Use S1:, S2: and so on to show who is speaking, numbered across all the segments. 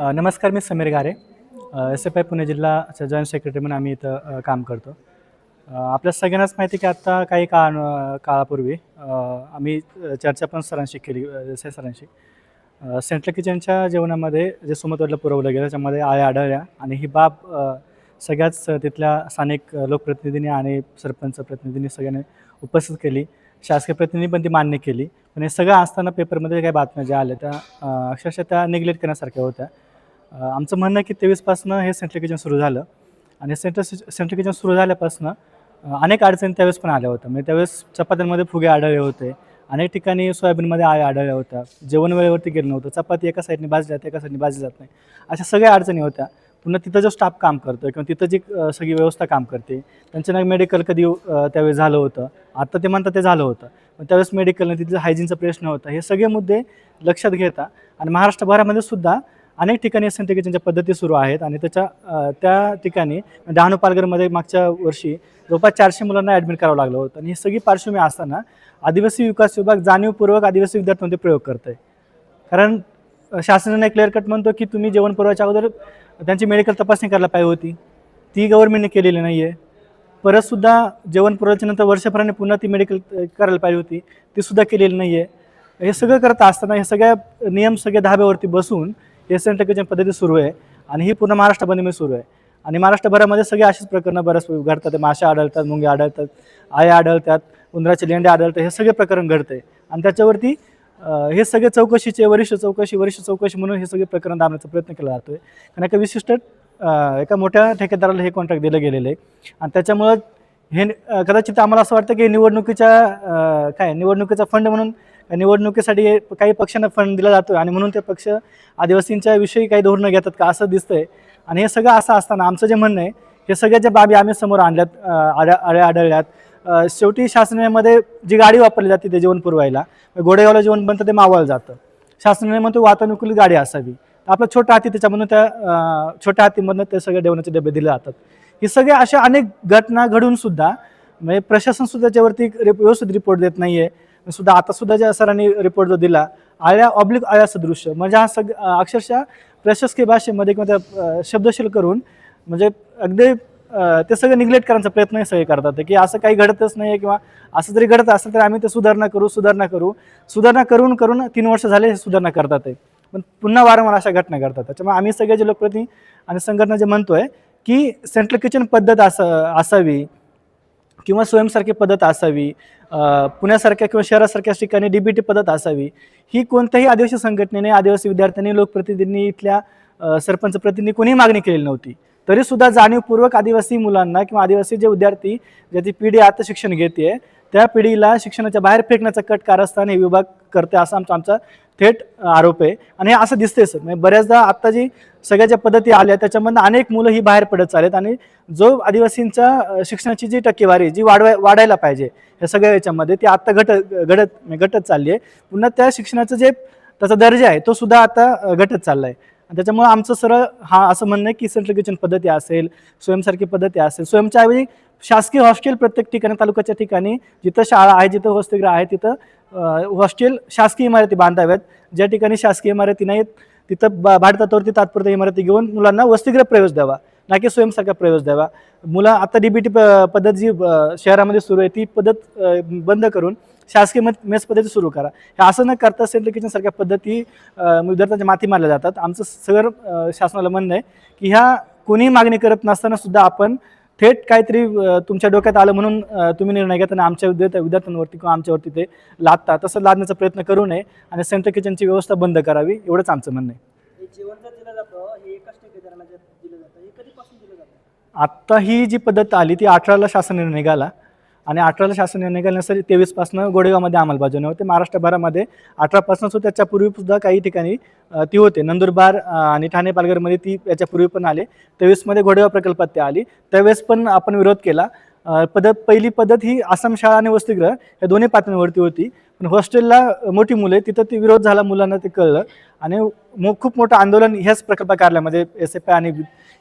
S1: नमस्कार मी Sameer Gare. S F I Pune जिल्हाचा joint secretary म्हणून आम्ही इथं काम करतो. आपल्या सगळ्यांनाच माहिती आहे की आत्ता काही काळ काळापूर्वी आम्ही चर्चा पण सरांशी केली जसे सरांशी. सेंट्रल किचनच्या जेवणामध्ये जे सुमतवडला पुरवलं गेलं त्याच्यामध्ये आळ्या आढळल्या आणि ही बाब सगळ्याच तिथल्या स्थानिक लोकप्रतिनिधींनी आणि सरपंच प्रतिनिधींनी सगळ्यांनी उपस्थित केली. शासकीय प्रतिनिधी पण ती मान्य केली. पण हे सगळं असताना पेपरमध्ये काही बातम्या ज्या आल्या त्या अक्षरशः त्या निग्लेक्ट करण्यासारख्या होत्या. आमचं म्हणणं आहे की तेवीसपासनं हे सेंट्रल किचन सुरू झालं. आणि सेंट्रल सेंट्रल किचन सुरू झाल्यापासनं अनेक अडचणी त्यावेळेस पण आल्या होत्या. म्हणजे त्यावेळेस चपात्यांमध्ये फुगे आढळले होते. अनेक ठिकाणी सोयाबीनमध्ये आळ्या आढळल्या होत्या. जेवण वेळेवरती गेलं नव्हतं. चपाती एका साईडने भाजली जाते एका साईडने भाजली जात नाही. अशा सगळ्या अडचणी होत्या. पुन्हा तिथं जो स्टाफ काम करतो किंवा तिथं जी सगळी व्यवस्था काम करते त्यांचं ना मेडिकल कधी त्यावेळेस झालं होतं. आता ते म्हणतात ते झालं होतं. पण त्यावेळेस मेडिकल तिथलं हायजीनचा प्रश्न होता. हे सगळे मुद्दे लक्षात घेता. आणि महाराष्ट्रभरामध्ये सुद्धा अनेक ठिकाणी सेंट्रल पद्धती सुरू आहेत आणि त्याच्या त्या ठिकाणी डहाणू पालघरमध्ये मागच्या वर्षी जवळपास चारशे मुलांना ॲडमिट करावं लागलं होतं. आणि ही सगळी पार्श्वभूमी असताना आदिवासी विकास विभाग जाणीवपूर्वक आदिवासी विद्यार्थ्यांमध्ये प्रयोग करत आहे कारण शासनाने क्लिअर कट म्हणतो की तुम्ही जेवण पुरवायच्या अगोदर त्यांची मेडिकल तपासणी करायला पाहिजे होती. ती गव्हर्नमेंटने केलेली नाही आहे परतसुद्धा जेवण पुरवल्याच्या नंतर वर्षभराने पुन्हा ती मेडिकल करायला पाहिजे होती. तीसुद्धा केलेली नाही आहे हे सगळं करत असताना हे सगळ्या नियम सगळे धाब्यावरती बसून हे सेंट्रल टक्केच्या पद्धती सुरू आहे आणि ही पूर्ण महाराष्ट्रामध्ये सुरू आहे. आणि महाराष्ट्रभरामध्ये सगळे अशीच प्रकरणं बऱ्याच घडतात. मासे आढळतात मुंगे आढळतात आया आढळतात उंदराचे लेंडे आढळतात हे सगळे प्रकरण घडते आणि त्याच्यावरती हे सगळे चौकशीचे वरिष्ठ चौकशी वरिष्ठ चौकशी म्हणून हे सगळे प्रकरण दाबण्याचा प्रयत्न केला जातो आहे कारण एका विशिष्ट एका मोठ्या ठेकेदाराला हे कॉन्ट्रॅक्ट दिलं गेलेलं आहे. आणि त्याच्यामुळं हे कदाचित आम्हाला असं वाटतं की निवडणुकीच्या काय निवडणुकीचा फंड म्हणून निवडणुकीसाठी काही पक्षांना फंड दिला जातो आणि म्हणून ते पक्ष आदिवासींच्या विषयी काही धोरणं घेतात का असं दिसतंय. आणि हे सगळं असं असताना आमचं जे म्हणणं आहे हे सगळ्या ज्या बाबी आम्ही समोर आणल्यात अ, आड्या आढळल्यात शेवटी शासनामध्ये जी गाडी वापरली जाते ते जेवण पुरवायला घोडेगावला जेवण बनतं ते मावायला जातं. शासनाने म्हणतो वातानुकूलित गाडी असावी. आपला छोटा हाती त्याच्यामधून त्या छोट्या हातीमधनं ते सगळे जेवणाचे डबे दिले जातात. हे सगळे अशा अनेक घटना घडून सुद्धा म्हणजे प्रशासन सुद्धा त्याच्यावरती रिप- व्यवस्थित रिपोर्ट देत नाहीये. सुद्धा आता सुद्धा ज्या सरांनी रिपोर्ट जो दिला आळ्या ऑब्लिक आळ्या सदृश्य म्हणजे हा सग अक्षरशः प्रशासकीय भाषेमध्ये किंवा त्या शब्दशील करून म्हणजे अगदी ते सगळं निग्लेक्ट करण्याचा प्रयत्नही सगळे करतात की असं काही घडतच नाही किंवा असं जरी घडत असेल तर आम्ही ते सुधारणा करू सुधारणा करू. सुधारणा करून करून तीन वर्ष झाले हे सुधारणा करतात आहे. पण पुन्हा वारंवार अशा घटना घडतात. त्याच्यामुळे आम्ही सगळे जे लोकप्रतिनिधी आणि संघटना जे म्हणतोय की सेंट्रल किचन पद्धत असं असावी. किंवा स्वयंसारखी पद्धत असावी पुण्यासारख्या किंवा शहरासारख्या ठिकाणी डीबीटी पद्धत असावी ही कोणत्याही आदिवासी संघटनेने आदिवासी विद्यार्थ्यांनी लोकप्रतिनिधींनी इथल्या सरपंच प्रतिनिधी कोणीही मागणी केलेली नव्हती. तरी सुद्धा जाणीवपूर्वक आदिवासी मुलांना किंवा आदिवासी जे विद्यार्थी ज्याची पिढी आता शिक्षण घेते त्या पिढीला शिक्षणाच्या बाहेर फेकण्याचा कट कारस्थान हे विभाग करते असा आमचा आमचा थेट आरोप आहे. आणि हे असं दिसतंय सर. म्हणजे बऱ्याचदा आता जी सगळ्या ज्या पद्धती आल्या त्याच्यामधनं अनेक मुलं ही बाहेर पडत चालेत आणि जो आदिवासींच्या शिक्षणाची जी टक्केवारी जी वाढवाय वाढायला पाहिजे या सगळ्या याच्यामध्ये ती आत्ता घट घडत म्हणजे घटत चालली आहे. पुन्हा त्या शिक्षणाचं जे त्याचा दर्जा आहे तो सुद्धा आता घटत चालला आहे आणि त्याच्यामुळे आमचं सरळ हा असं म्हणणं आहे की सेंट्रल पद्धती असेल स्वयंसारखी पद्धती असेल स्वयंच्या ऐवजी शासकीय हॉस्टेल प्रत्येक ठिकाणी तालुक्याच्या ठिकाणी जिथं शाळा आहे जिथं वसतिगृह आहे तिथं हॉस्टेल शासकीय इमारती बांधाव्यात. ज्या ठिकाणी शासकीय इमारती नाहीत तिथं बा भाडतत्वावरती तात्पुरत्या इमारती घेऊन मुलांना वसतिगृह प्रवेश द्यावा. ना की स्वयंसारखा प्रवेश द्यावा. मुलं आता डीबीटी पद्धत जी शहरामध्ये सुरू आहे ती पद्धत बंद करून शासकीय मत मेस पद्धती सुरू करा. हे असं न करता सेंट्रल किचन सारख्या पद्धती विद्यार्थ्यांच्या माथी मारल्या जातात. आमचं सगळं शासनाला म्हणणं आहे की ह्या कोणीही मागणी करत नसताना सुद्धा आपण थेट काहीतरी तुमच्या डोक्यात आलं म्हणून तुम्ही निर्णय घेताना आमच्या विद्यार्थी विद्यार्थ्यांवरती किंवा आमच्यावरती ते लादता. तसं लादण्याचा प्रयत्न करू नये आणि सेंट्रल किचनची व्यवस्था बंद करावी एवढंच आमचं म्हणणं आहे.
S2: हे हे हे
S1: आत्ता ही जी पद्धत आली ती अठराला शासन निर्णय निघाला. आणि अठराला शासन निर्णय घेण्यासाठी तेवीसपासून गोडेगावमध्ये अंमलबजावणी होते. महाराष्ट्रभरामध्ये अठरापासून सुद्धा त्याच्यापूर्वी सुद्धा काही ठिकाणी ती होते. नंदुरबार आणि ठाणे पालघरमध्ये ती याच्यापूर्वी पण आले. तेवीसमध्ये गोडेगाव प्रकल्पात ते आली. त्यावेळेस पण आपण विरोध केला. पद्धत पहिली पद्धत ही आसाम शाळा आणि वसतिगृह या दोन्ही पातळीवरती होती. पण हॉस्टेलला मोठी मुलं तिथं ती विरोध झाला मुलांना ते कळलं. आणि मो खूप मोठं आंदोलन ह्याच प्रकल्प कार्यालयामध्ये एस एफ आय आणि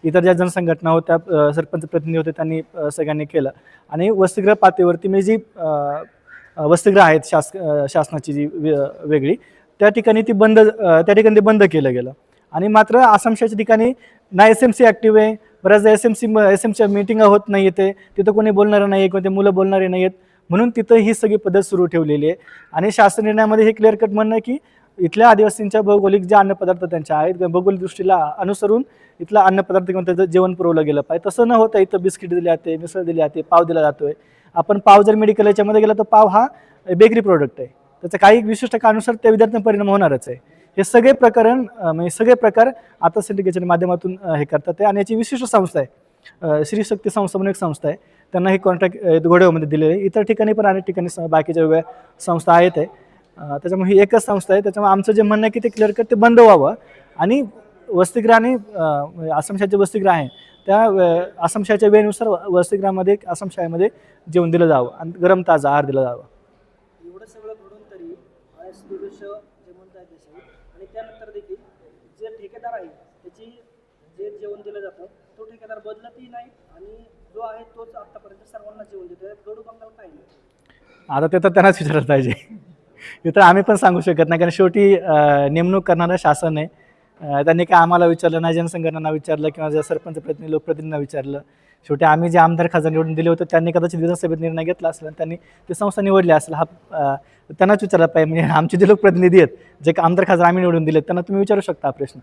S1: इतर ज्या जनसंघटना होत्या सरपंच प्रतिनिधी होते त्यांनी सगळ्यांनी केलं. आणि वसतिगृह पातळीवरती म्हणजे जी अ, वसतिगृह आहेत शास शासनाची जी वे- वेगळी त्या ठिकाणी ती बंद त्या ठिकाणी ते बंद केलं गेलं. आणि मात्र आसामशाच्या ठिकाणी ना एस एम सी ॲक्टिव्ह आहे बऱ्याचदा एस एम सी एस एमच्या मिटिंगा होत नाही येते तिथं कोणी बोलणारं नाही आहे किंवा ते मुलं बोलणारे नाही आहेत म्हणून तिथं ही सगळी पद्धत सुरू ठेवलेली आहे. आणि शासन निर्णयामध्ये हे क्लिअर कट म्हणणं आहे की इथल्या आदिवासींच्या भौगोलिक जे अन्नपदार्थ त्यांच्या आहेत भौगोलिक दृष्टीला अनुसरून इथला अन्नपदार्थ किंवा त्याचं जेवण पुरवलं गेलं पाहिजे. तसं न होतं इथं बिस्किट दिले जाते मिसळ दिली जाते पाव दिला जातोय. आपण पाव जर मेडिकल याच्यामध्ये गेला तर पाव हा बेकरी प्रोडक्ट आहे. त्याचं काही विशिष्ट काळानुसार त्या विद्यार्थ्यांना परिणाम होणारच आहे. हे सगळे प्रकरण म्हणजे सगळे प्रकार आता सिंडिकेटच्या माध्यमातून हे करतात ते. आणि याची विशिष्ट संस्था आहे. श्रीशक्ती श्री शक्ती संस्था म्हणून एक संस्था आहे. त्यांना हे कॉन्ट्रॅक्ट घोड्यामध्ये दिलेलं आहे. इतर ठिकाणी पण अनेक ठिकाणी बाकीच्या वेगळ्या संस्था आहेत आहे त्याच्यामुळे ही एकच संस्था आहे. त्याच्यामुळे आमचं जे म्हणणं आहे की ते क्लिअर कट ते बंद व्हावं. आणि वसतिगृह आणि अं, आसामशाचे वसतिगृह आहे. त्या आसामशाच्या वेळेनुसार वसतिगृहामध्ये आसामशाळेमध्ये जेवण दिलं जावं आणि गरम ताजा आहार दिला जावा.
S2: एवढं सगळं घडून तरी आणि त्यानंतर देखील जे ठेकेदार आहे त्याची जे जेवण दिलं जातं तो ठेकेदार बदलतही नाही आणि जो आहे तोच आतापर्यंत सर्वांना जेवण देतो. गडू बंगाल काय
S1: आता ते तर त्यांनाच विचारलं पाहिजे. हे तर आम्ही पण सांगू शकत नाही कारण शेवटी नेमणूक करणारं शासन आहे. त्यांनी काय आम्हाला विचारलं नाही जनसंघटनांना विचारलं किंवा ज्या सरपंच प्रतिनिधी लोकप्रतिनिधींना विचारलं. शेवटी आम्ही जे आमदार खासदार निवडून दिले होते त्यांनी कदाचित विधानसभेत निर्णय घेतला असेल त्यांनी ते संस्था निवडली असेल. हा त्यांनाच विचारला पाहिजे. म्हणजे आमचे जे लोकप्रतिनिधी आहेत जे का आमदार खासदार आम्ही निवडून दिले त्यांना तुम्ही विचारू शकता हा प्रश्न.